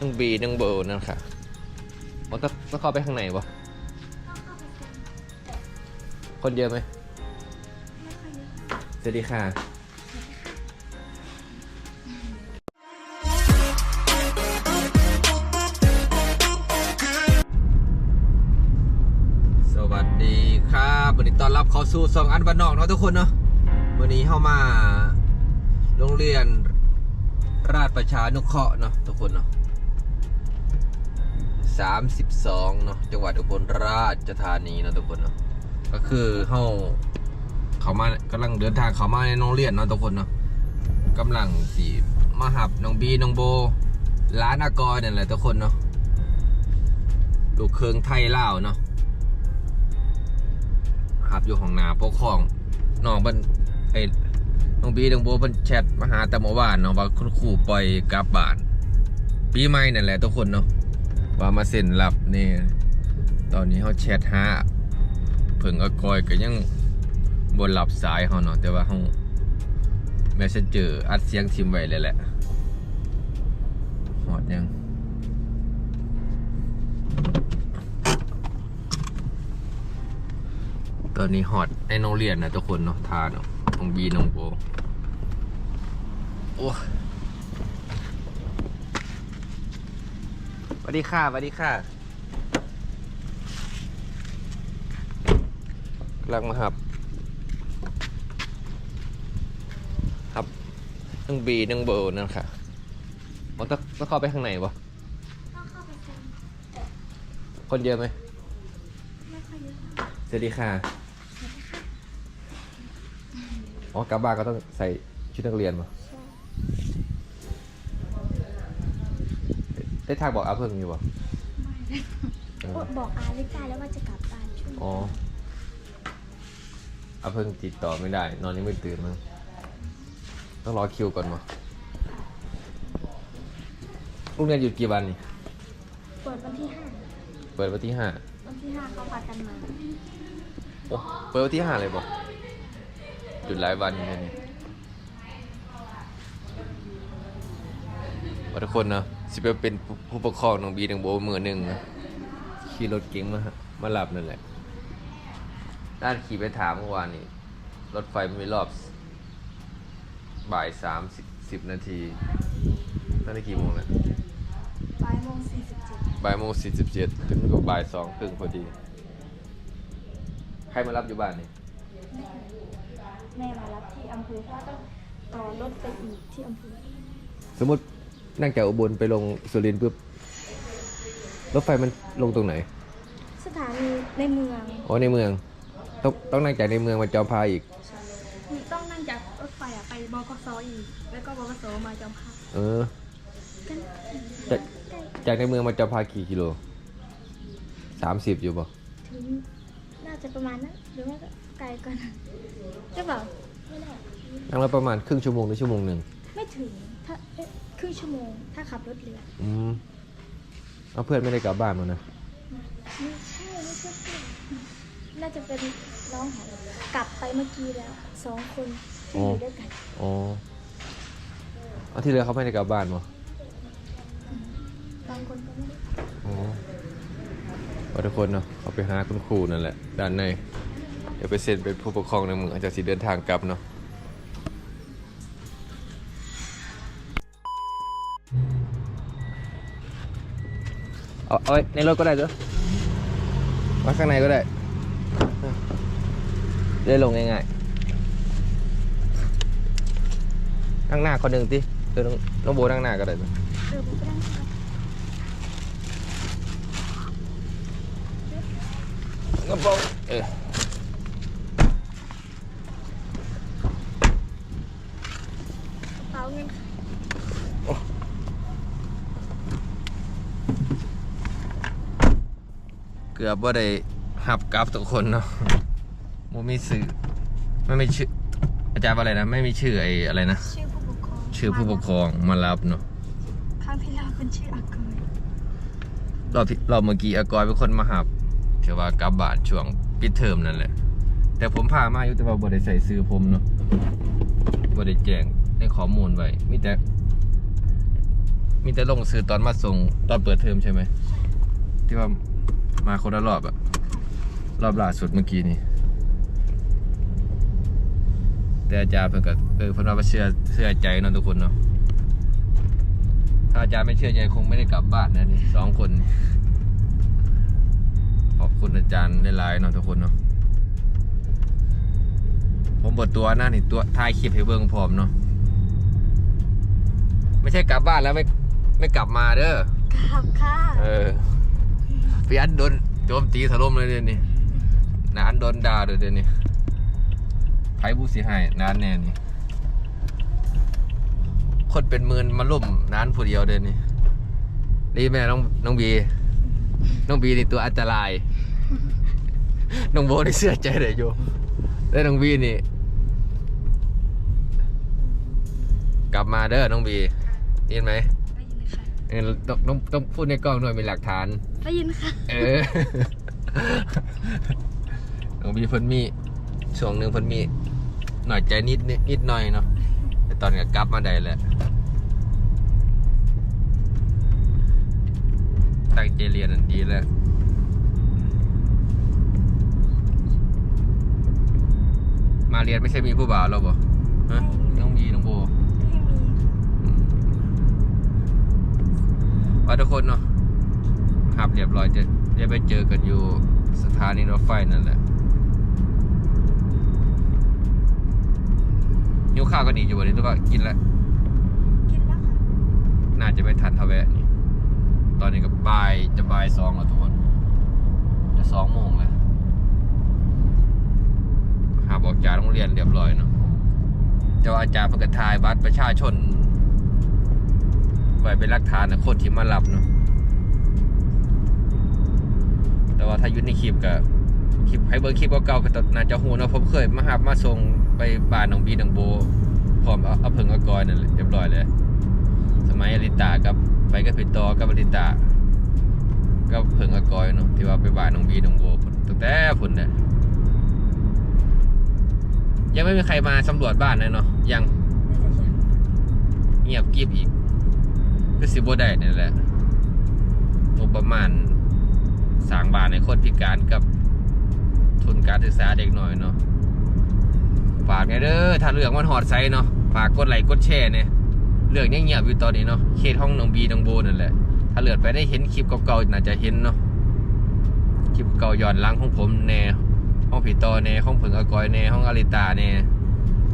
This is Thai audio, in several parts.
นึ่งบีนึ่งเบอร์นั่นค่ะ มันก็ต้องเข้าไปข้างในปะคนเยอะไหมสวัสดีค่ะสวัสดีครับวันนี้ต้อนรับเข้าสู่สองอันบ้านนอกเนาะทุกคนเนาะวันนี้เข้ามาโรงเรียนราชประชานุเคราะห์เนาะทุกคนเนาะ สามสิบสองเนาะจังหวัดอุบลราชธานีเนาะทุกคนเนาะก็คือเขาเขามากำลังเดินทางเขามาในโรงเรียนเนาะทุกคนเนาะกำลังสีมาหับน้องบีน้องโบร้านอากรเนี่ยแหละทุกคนเนาะลูกเครื่องไทยเล่าเนาะครับอยู่ของนาปกคองน้องบันไอ้น้องบีน้องโบบันแชทมาหาแต่เมื่อวานเนาะว่าคุณครูปล่อยกลับบ้านปีใหม่นั่นแหละทุกคนเนาะ ว่ามาเซ็นรับนี่ตอนนี้เขาแชทหาเพิ่งอากอยก็ยังบนหลับสายเขาเนาะแต่ว่าเขาแมสเซนเจออัดเสียงทิมไว้เลยแหละหอดยังตอนนี้ฮอตในโรงเรียนนะทุกคนเนาะทานเนาะน้องบีน้องโบโอ้ วัสดีค่ะสวัสดีค่ะกำลังมาครับครับน้องบีน้องโบนั่นค่ะมันต้องต้องเข้าไปข้างในปะต้องเข้าไปกันแต่คนเยอะไหมไม่ค่อยเยอะสวัสดีค่ะอ๋อกลับบ้านก็ต้องใส่ชุดนักเรียนมา ได้ทางบอกอาเพิ่งอยู่ป่ะไม่ได้เออบอกอาลิจ้าแล้วว่าจะกลับบ้านช่วงอ๋ออาเพิ่งติดต่อไม่ได้ นอนยังไม่ตื่นมั้งต้องรอคิวก่อนมาลูกเรียนหยุดกี่วันนี่ เปิดวันที่ห้าเปิดวันที่ห้าวันที่ห้าเขาพากันมาโอ้เปิดวันที่ห้าเลยบอกหยุดหลายวันอยู่เนี่ยนี่ว่าทุกคนเนาะ สิไปเป็นผู้ผู้ปกครองน้องบีน้องโบมือหนึ่งนะขี่รถเก๋งมามาหลับนั่นแหละด้านขี่ไปถามเมื่อวานนี้รถไฟมันมีรอบบ่ายสามสิบสิบนาทีตอนนี้กี่โมงแล้วบ่ายโมงสี่สิบเจ็ดบ่ายโมงสี่สิบเจ็ดถึงก็บ่ายสองครึ่งพอดี ใครมารับอยู่บ้านนี่แม่มารับที่อำเภอเพราะว่าต้องต่อรถไปอีกที่อำเภอสมมติ นั่งจากอุบลไปลงสุรินทร์ปุ๊บรถไฟมันลงตรงไหน สถานีในเมือง อ๋อในเมือง ต้องต้องนั่งจากในเมืองมาจอมพาอีก ต้องนั่งจากรถไฟอะไปบกสอีก แล้วก็บกสมาจอมพาเออกันจากใกล้จากในเมืองมาจอมพากี่กิโลสามสิบอยู่ป่ะถึงน่าจะประมาณนั้นหรือว่าไกลกว่านั้นใช่เปล่าไม่แน่นั่งแล้วประมาณครึ่งชั่วโมงหรือชั่วโมงหนึ่งไม่ถึงถ้าเอ๊ะ ครึ่งชั่วโมง ถ้าขับรถเรืออืมเอาเพื่อนไม่ได้กลับบ้านมานะไม่ใช่ไม่ใช่เพื่อนน่าจะเป็นน้องของกลับไปเมื่อกี้แล้วสองคนที่อยู่ด้วยกันอ๋อเอาที่เหลือเขาไม่ได้กลับบ้านมั้บางคนก็ไม่ได้อ๋อว่าทุกคนเนาะเขาไปหาคุณครูนั่นแหละ ด้านใน เดี๋ยวไปเซ็นเป็นผู้ปกครองในเมืองอาจจะสิเดินทางกลับเนาะ เอาเอาไว้ในรถก็ได้เด้อไว้ข้างในก็ได้ได้ลงง่ายๆนั่งหน้าคนหนึ่งติเดี๋ยวน้องน้องโบนั่งหน้าก็ได้เด้อเออผมก็ได้ครับกระเป๋าเออกระเป๋าเงินค่ะ กือบว่าได้หับกลับทุกคนเนาะโมมีสื่อไม่มีชื่ออาจารย์ว่าอะไรนะ ไม่มีชื่อไอ้อะไรนะ ชื่อผู้ปกครองชื่อผู้ปกครองมารับเนาะครั้งที่แล้วเป็นชื่ออาเกยรอบที่รอบเมื่อกี้อากอยเป็นคนมาหับเชื่อว่ากลับบ้านช่วงปิดเทอมนั่นแหละ แต่ผมพามาอยู่แต่ว่าบ่ได้ใส่ซื้อผมเนาะบ่ได้แจ้งในข้อมูลไว้มีแต่ มีแต่ลงซื้อตอนมาส่งตอนเปิดเทอมใช่ไหมที่ว่า มาคนละรอบอะรอบล่าสุดเมื่อกี้นี้ แต่อาจารย์เพิ่นก็เออเพิ่นว่าเชื่อเชื่อใจเนาะทุกคนเนาะถ้าอาจารย์ไม่เชื่อใจคงไม่ได้กลับบ้านนะนี่สองคนนี่ขอบคุณอาจารย์หลายๆเนาะทุกคนเนาะผมบทตัวหน้านี่ตัวถ่ายคลิปให้เบิ่งพร้อมเนาะไม่ใช่กลับบ้านแล้วไม่ไม่กลับมาเด้อครับค่ะ เออ พี่อันโดนโจมตีถล่มเลยเดี๋ยวนี้นานโดนด่าเลยเดี๋ยวนี้ไพ่ผู้เสียหายนานแน่นี่คนเป็นหมื่นมาล่มนานผู้เดียวเดี๋ยวนี้นี่แม่น้องน้องบี น้องบีนี่ตัวอันตราย น้องโบนี่เสื้อใจเลยโยแล้วน้องบีนี่ กลับมาเด้อน้องบีได้ยินไหม เออต้องต้องต้องพูดในกล้องหน่อยเป็นหลักฐาน ได้ยินค่ะ เออน้องบีเพิ่นมีช่วงหนึ่งเพิ่นมี หน่อยใจนิดนิดนิดหน่อยเนาะแต่ตอนนี้กลับมาได้แล้วตั้งใจเรียนอันดีแล้วมาเรียนไม่ใช่มีผู้บ่าวแล้วบ่ฮะน้องบีน้องโบ ไม่มี ว่าทุกคนเนาะหับเรียบร้อยจะจะไปเจอกันอยู่สถานีรถไฟนั่นแหละหิวข้าวก็ดีอยู่วันนี้ทุกคนกินแล้วกินแล้วค่ะน่าจะไปทันทแวะนี่ตอนนี้ก็บ่ายจะบ่ายสองแล้วทุกคนจะสองโมงแล้วหาบอกจากโรงเรียนเรียบร้อยเนาะเจ้าอาจารย์เพิ่งกระทายบัตรประชาชน ไว้เป็นหลักฐานนะคนที่มารับเนาะแต่ว่าถ้าอยุ่ในคลิปกับคลิปให้เบิ่งคลิปเก่าๆก็น่าจะหูเนาะผมเคยมาหับมาส่งไปบ้านน้องบีน้องโบพร้อมเอาเอาเพิงเอากอยนั่นแหละเรียบร้อยเลย สมัยอลิตากับไปกับพี่ตอกับอลิตาก็เพิงเอากอยเนาะที่ว่าไปบ้านน้องบีน้องโบพุ่นตั้งแต่พุ่นเนี่ยยังไม่มีใครมาสำรวจบ้านเลยเนาะยังน่าจะใช่เงียบกริบอีก ก็สิบ่ได้นี่แหละงบประมาณสร้างบ้านในคนพิการกับทุนการศึกษาเด็กหน่อยเนาะฝากไงเด้อถ้าเรื่องมันหอดไซเนาะฝากกดไลค์กดแชร์เนี่ยเรื่องเงียบอยู่ตอนนี้เนาะเขตห้องน้องบีน้องโบนั่นแหละถ้าเลือดไปได้เห็นคลิปเก่าๆน่าจะเห็นเนาะคลิปเก่าย้อนหลังของผมแน่ห้องผีตอแน่ห้องเผิงอากอยแน่ห้องอลิตาแน่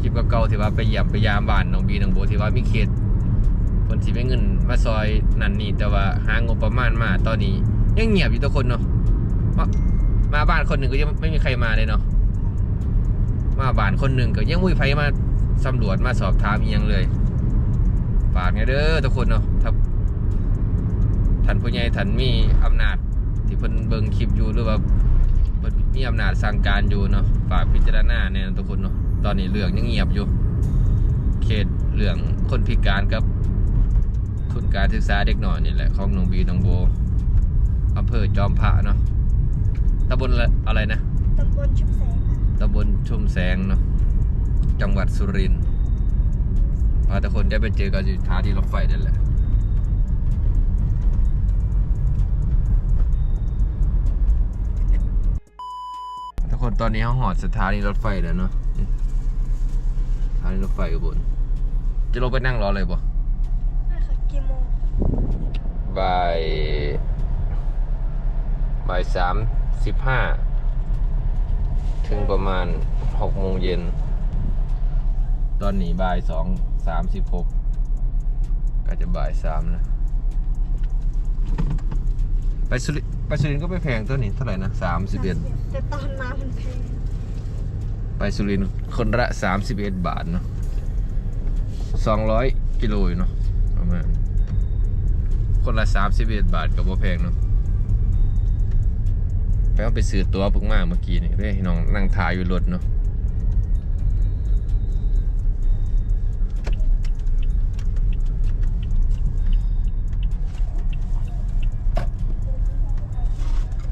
คลิปเก่าๆที่ว่าไปเยี่ยมไปยามบ้านน้องบีน้องโบที่ว่ามีเขต สิไม่เงินมาซอยนั่นนี่แต่ว่าหางบประมาณมาตอนนี้ ยังเงียบอยู่ทุกคนเนาะมามาบ้านคนหนึ่งก็ยังไม่มีใครมาเลยเนาะมาบ้านคนหนึ่งก็ยังไม่มีใครมาสำรวจมาสอบถามยังเลยฝากไงเด้อทุกคนเนาะถ้าท่านผู้ใหญ่ท่านมีอำนาจ ที่เพิ่นเบิ่งคลิปอยู่หรือว่าเพิ่นมีอำนาจสั่งการอยู่เนาะฝากพิจารณาเนี่ยนะทุกคนเนาะตอนนี้เรื่องยังเงียบอยู่ เขตเรื่องคนพิการกับ ทุนการศึกษาเด็กหน่อยนี่แหละของหนองบีหนองโบอำเภอจอมพระเนาะตำบลละอะไรนะตำบลชุมแสงค่ะตำบลชุมแสงเนาะจังหวัดสุรินทร์พาทุกคนได้ไปเจอกันอยู่ท่าที่รถไฟนั่นแหละทุกคนตอนนี้เขาหอดสถานีรถไฟแล้วเนาะสถานีรถไฟอุบลจะลงไปนั่งรอเลยบ่น่าค่ะกี่โมง บ่ายบ่ายสามสิบห้าถึงประมาณหกโมงเย็น ตอนนี้บ่ายสองสามสิบหกก็จะบ่ายสามนะไปสุริไปสุรินก็ไม่แพงตัวนี้เท่าไหร่นะสามสิบเอ็ดแต่ตอนมามันแพงไปสุรินคนละสามสิบเอ็ดบาทเนาะสองร้อยกิโลเนาะประมาณ คนละสามสิบเอ็ดบาทกับว่าแพงเนาะไปเอาไปซื้อตัวเพิ่งมาเมื่อกี้นี่ได้ให้น้องนั่งทายอยู่รถเนาะ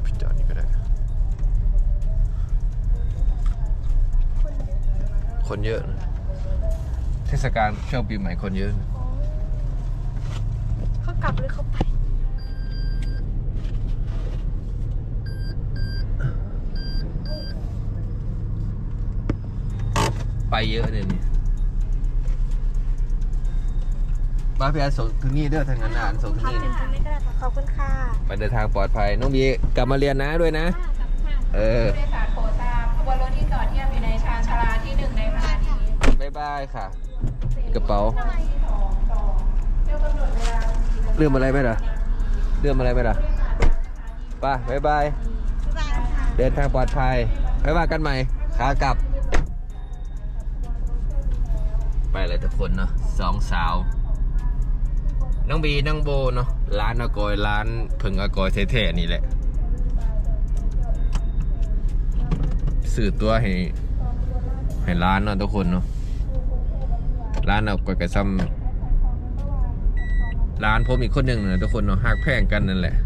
พี่จอดนี่ก็ได้คนเยอะเยอะนะเทศกาลช่วงปีใหม่คนเยอะนะ อ๋อเขา เยอะเนี่ยนี่บ้าพี่อาส่งถึงนี่เด้อทางนั้นอ่านส่งถึงนี่เป็นทางนี้ก็ได้ค่ะขอบคุณค่ะไปเดินทางปลอดภัยน้องบีกลับมาเรียนนะด้วยนะ เออผู้โดยสารโปรดทราบขบวนรถที่จอดเทียบอยู่ในชานชาลาที่หนึ่งในขณะนี้บ๊ายบายค่ะ กระเป๋าสองสองเรื่องกำหนดเวลาเรื่องอะไรไหมล่ะเรื่องอะไรไหมล่ะไป้าบ๊ายบาย เดินทางปลอดภัยไว้ว่ากันใหม่ขากลับ ไปเลยทุกคนเนาะสองสาว น้องบีน้องโบเนาะร้านอากอยร้านพึ่งอากอยเท่ๆนี่แหละสื่อตัวให้ให้ร้านเนาะทุกคนเนาะร้านอากอยกับซ้ำร้านผมอีกคนหนึ่งนะทุกคนเนาะหักแพงกันนั่นแหละ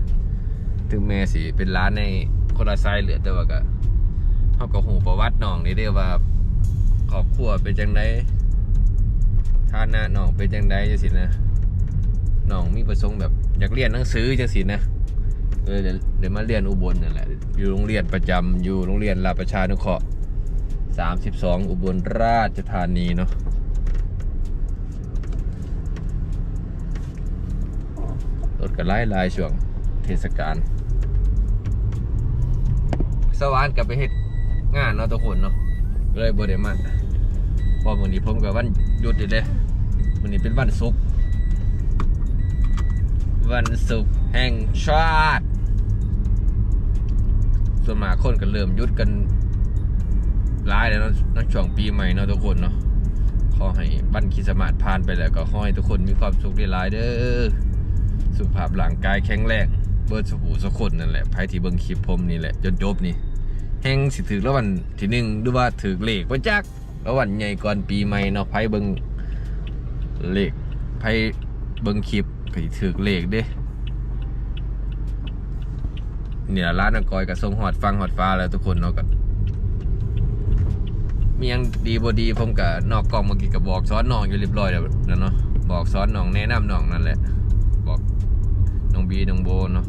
ถึงแม้สิเป็นร้านในคนละไซส์เหลือแต่ว่าก็เขาก็หูประวัติน้องนี่เด้อว่าครอบครัวเป็นจังได ฐานะน้องเป็นจังไดจังสินะน้องมีประสงค์แบบอยากเรียนหนังสือจังสินะเออเดี๋ยวเดี๋ยวมาเรียนอุบลนั่นแหละ อยู่โรงเรียนประจำอยู่โรงเรียนราประชานุเคราะห์32อุบลราชธานีเนาะรถก็ไล่ลายช่วงเทศกาลสวรรค์กับไปเฮ็ดงานเนาะทุกคนเนาะเลยบ่ได้มาพอวันนี้ผมกับวันหยุดอยู่เลย วันนี้เป็นวันศุกร์วันศุกร์แห่งชาติส่วนมากคนก็เริ่มยุดกันร้ายแล้วเนาะในช่วงปีใหม่เนาะทุกคนเนาะขอให้บันคริสมาสผ่านไปแล้วก็ขอให้ทุกคนมีความสุขได้หลายเด้อสุขภาพร่างกายแข็งแรงเบิร์ดสุขูสุคนนั่นแหละไพ่ที่เบิ่งคลิปผมนี่แหละจนจบนี่แห่งสิถือแล้ววันที่หนึ่งดูว่าถือเลขว่าจักแล้ววันใหญ่ก่อนปีใหม่เนาะไพ่เบิ่ง เลขไพ่เบิ่งคลิปก็สิถือเลขเด้เนี่ยร้านอังกอยกับทรงหอดฟังหอดฟ้าแล้วทุกคนเนาะก็มียังดีบ่ดีผมกับนอกกล้องเมื่อกี้ก็บบอกสอนน้องอยู่เรียบร้อยแล้วนะเนาะบอกสอนน้องแนะนำน้องนั่นแหละ บอกน้องบีน้องโบเนาะ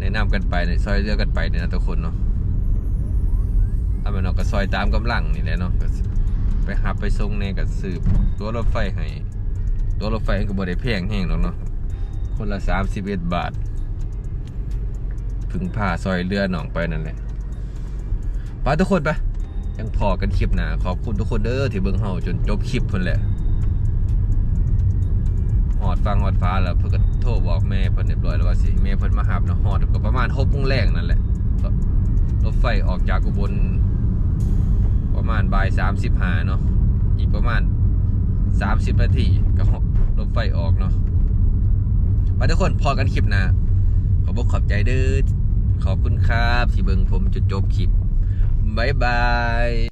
แนะนำกันไปเนี่ยซอยเลือกกันไปเนี่ยนะทุกคนเนาะถ้ามันเอาก็ซอยตามกำลังนี่แหละเนาะ หับไปส่งเนี่ยก็สืบตัวรถไฟให้ตัวรถไฟก็บ่ได้แพงแห้งหรอกเนาะคนละสามสิบเอ็ดบาทพึ่งพาซอยเรือหนองไปนั่นแหละไปทุกคนไปยังพอกันคลิปหนาขอบคุณทุกคนเด้อที่เบิ่งเฮาจนจบคลิปเพิ่นแหละหอดฟังหอดฟ้าแล้วเพิ่นก็โทรบอกแม่เพิ่นเรียบร้อยแล้วว่าสิแม่เพิ่นมาหับเนาะหอดก็ประมาณหกโมงแรกนั่นแหละรถไฟออกจากอุบล ประมาณบ่ายสามสิบหาเนาะอีกประมาณสามสิบนาทีก็รถไฟออกเนาะไปทุกคนพอกันคลิปนะขอบอกขอบใจเด้อขอบคุณครับที่เบิ่งผมจนจบคลิปบายบาย